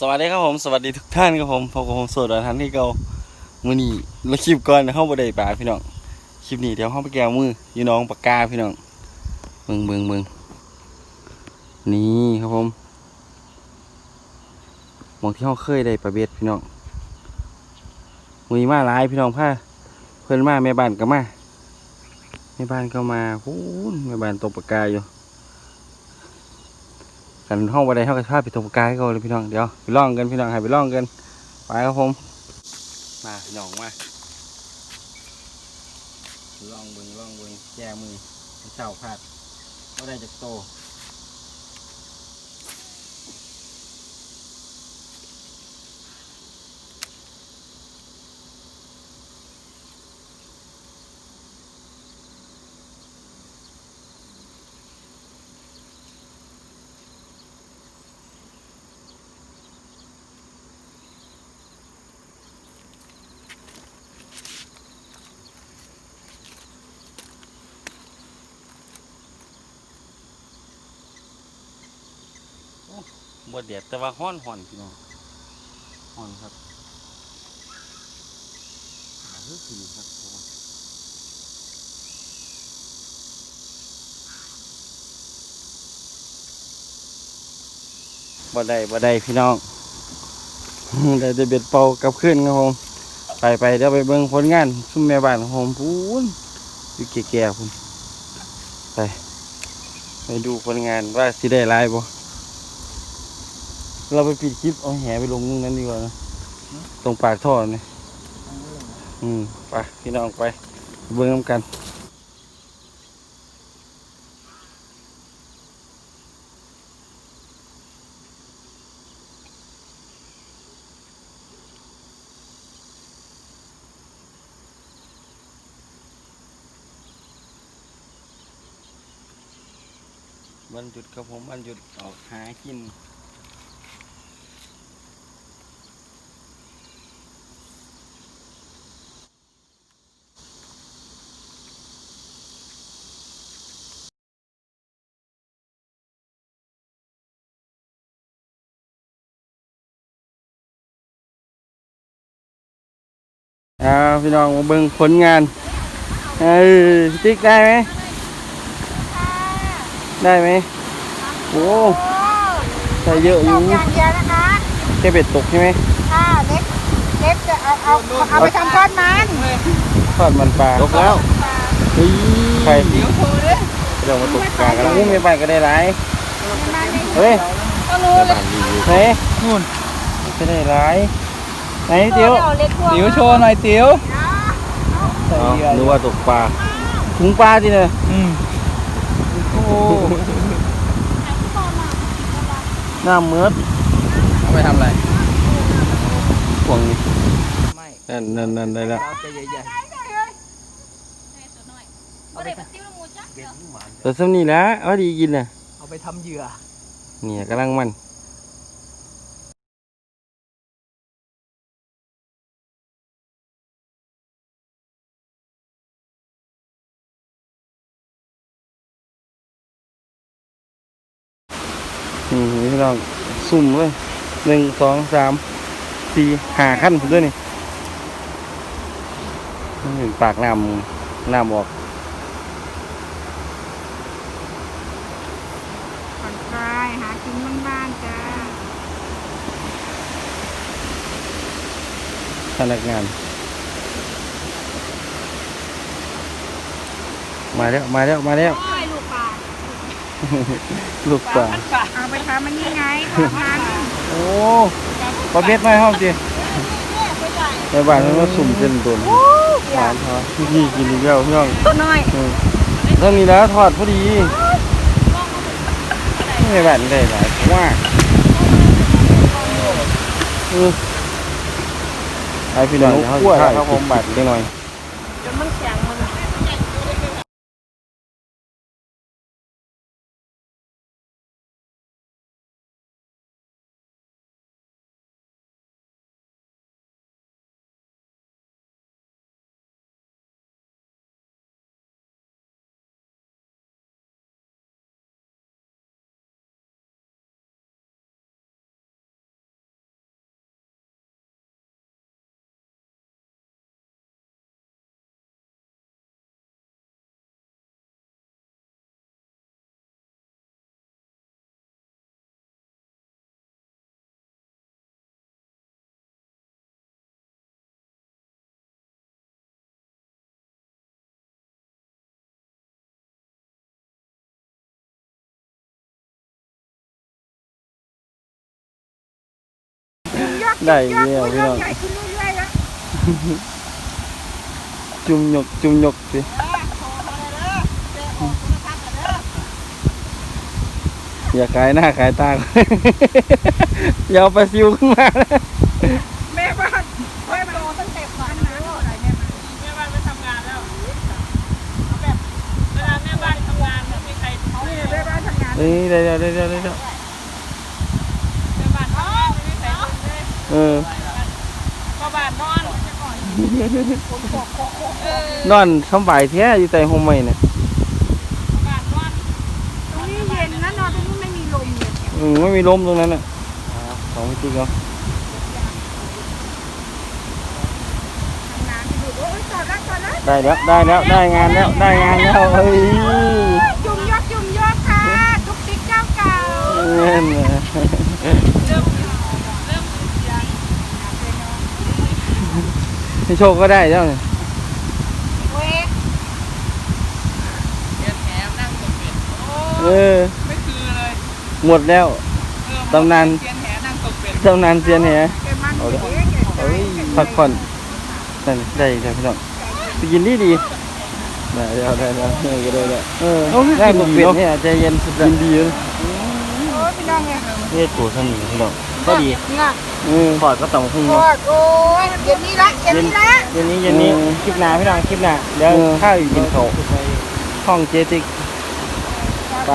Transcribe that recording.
สวัสดีครับผมสวัสดีทุกท่านครับผมพบกับผมโสดวันทันที่เก่ามือนี้เราคลิปก่อนเข้าบ่ได้ป่าพี่น้องคลิปนี้เดี๋ยวเข้าไปแก้วมืออยู่น้องปากกาพี่น้องเบิ่งเบิ่งเบิ่งนี่ครับผมมองที่เขาเคยได้ปลาเบ็ดพี่น้องมือมาหลายพี่น้องพาเพิ่อนมาแม่บ้านก็มาแม่บ้านก็มาพูนแม่บ้านตกปากกาอยู่ กันห้องบันไดเท่ากับภาพไปตรงกายก็เลยพี่น้องเดี๋ยวไปล่องกันพี่น้องให้ไปล่องกันไปครับผม มาพี่น้องมาล่องเบิงล่องเบิงแก้มือเจ้าพลาดก็ได้จากโต บดเดียดแต่ว่าห้อนห่อนพี่น้องห่อนครับหาเรื่องกินครับผมบ่ได้บ่ได้พี่น้องได้แต่เบ็ดเป่ากับขึ้นครับผมไปไปเดี๋ยวไปเบิ่งผลงานซุ่มแม่บ้านของผมพูนอยู่แก่ๆพุ่นไปไปดูผลงานว่าสิได้หลายบ่ เราไปปิดคลิปเอาแหไปลงนั้นดีกว่านะตรงปากท่อนี่อืมไปพี่น้องไป เบิ่งน้ำกันวันหยุดครับผมวันหยุดออกหากิน อ่าพี่น้องมาเบิ่งผลงานเออพี่ติ๊กได้ไหมได้ไหมโอ้ใส่เยอะอยู่อย่างเดียวนะคะแค่เบ็ดตกใช่ไหมค่ะเล็กเล็กจะเอาเอาเอาไปทำก้อนมันทอดมันปลาตกแล้วเฮ้ยใครเดี๋ยวมาตกปลากันแล้วงูไม่ไปก็ได้หลายเฮ้ยก็รู้เลยไหนนู่นจะได้หลาย ไหนเดี๋ยวเล็กติ๋วโชว์หน่อยติ๋วเอานึกว่าตกปลาถุงปลาจีเนี่ยอืมโอ้หน้าเมือดเอาไปทำอะไรห่วงนี่ไม่นั่นนั่นนั่นได้แล้วเราจะใหญ่ตัวซ้ำนี่แหละเอาดีกินน่ะๆเอาไปทำเหยื่อ เนี่ยกำลังมัน นี่พี่น้องสุ่มเลยหนึ่งสองสามสี่ห้าขั้นด้วยนี่นี่ปากน้ำน้ำออกผ่อนคลายหากินบ้านๆจ้าพนักงาน มาแล้ว มาแล้ว มาแล้วโอ้ย ลูกปลาลูกปลาเอาไปทำมันนี่ไงทอดมันโอ้ปลาเบ็ดไม่ห้องจีในบ้านมันมาสุ่มเส้นตุนหวานทอดพี่กินอีกแล้วพี่น้องตัวน้อยอืมเรื่องนี้แล้วทอดพอดีในบ้านได้หลายว่าเออไอพี่น้องเขาจะถ่ายคลิปบัตรได้หน่อย อกได้จุ่มแล้วยอกพี่น้อง ใหญ่ขึ้นเรื่อยๆแล้วจุ่มหยกจุ่มหยกสิอย่าขายหน้าขายตา อย่าเอาไปซิวขึ้นมานะแม่บ้านแม่บ้านตั้งแต่ฝันนะอะไรแม่บ้านแม่บ้านไปทำงานแล้วเอาแบบเวลาแม่บ้านทำงานไม่มีใครทำนี่แม่บ้านทำงาน เอ้ยเดี๋ยวเดี๋ยวเดี๋ยวเดี๋ยว แม่บ้านทำงานไม่มีใครทำ เลยเออพ่อบ้านนอนเออนอนสำบายแท้อยู่แต่ห้องใหม่เนี่ยพ่อบ้านนอนตรงนี้เย็นนะนอนตรงนี้ไม่มีลมเลยอืมไม่มีลมตรงนั้นอะสองวิธีก็ทำงานอยู่โอ้ยจอดแล้วจอดแล้วได้แล้วได้แล้วได้งานแล้วได้งานแล้วเฮ้ยจุ่มยอกจุ่มยอกค่ะทุกติ๊กเจ้าเก่าเงี้ยนะเริ่มเริ่มเสียง ให้โชคก็ได้แล้วเนี่ยเว้ยเสียงแหมนั่งตกเป็ดโอ้เออ ไม่คือเลยหมดแล้ว เออตำนานเสียงแหนั่งตกเป็ดตำนานเซียนแหแกมันเอาละเว้ยแกใจเอ้ยแกใจพักผ่อนนั่นได้ได้พี่น้องไปกินดีดีได้แล้วได้แล้วเออก็ได้แล้วเออได้หมดเป็ดเนี่ยใจเย็นสุดกินดีเลยโอ้ยพี่น้องไงนี่ตัวสนิทพี่น้อง ก็ดีเนี่ยเออถอดก็ต้องพุ่งโอ้เนาะยโอ้ยเย็นนี้ละเย็นนี้ละเย็นนี้เย็นนี้เออคลิปหน้าพี่น้องคลิปหน้าเดี๋ยวเออข้าวอยู่กินเขาวห้องเจติกไป